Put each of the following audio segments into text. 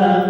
that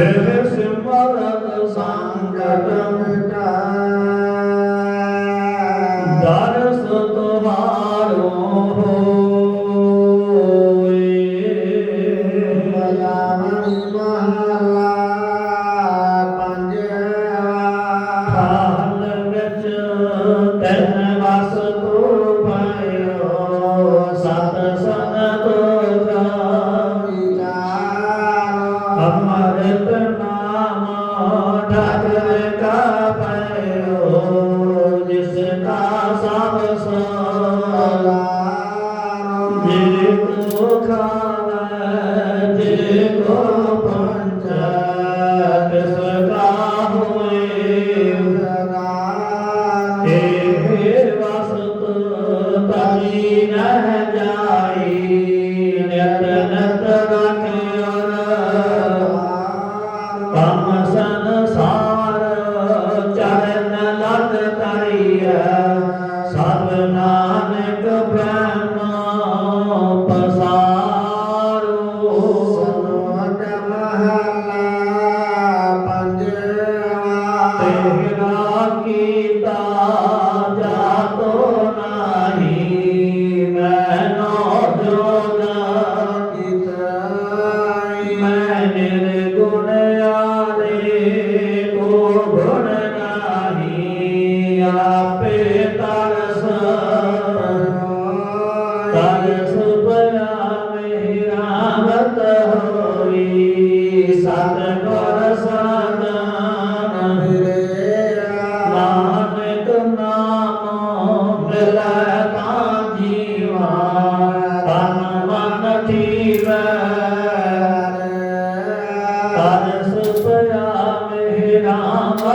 Amen. ਅੰਮ੍ਰਿਤ ਨਾਮ ਢਾਕਰ ਕਾ ਪਇਓ ਜਿਸ ਕਾ ਸਭ ਸਲਾਮ ਜੇ ਕੋ ਖਾਵੇ ਜੇ ਕੋ ਪੰਚਾ ਤਿਸ ਕਾ ਹੋਏ ਉਦਰਾ ਹੇ ਵਸਤ ਤਾਈ ਨਹਿ गिरा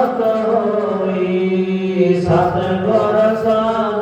ਸਤ ਹੋਈ ਸਤ ਗੁਰ ਸਾ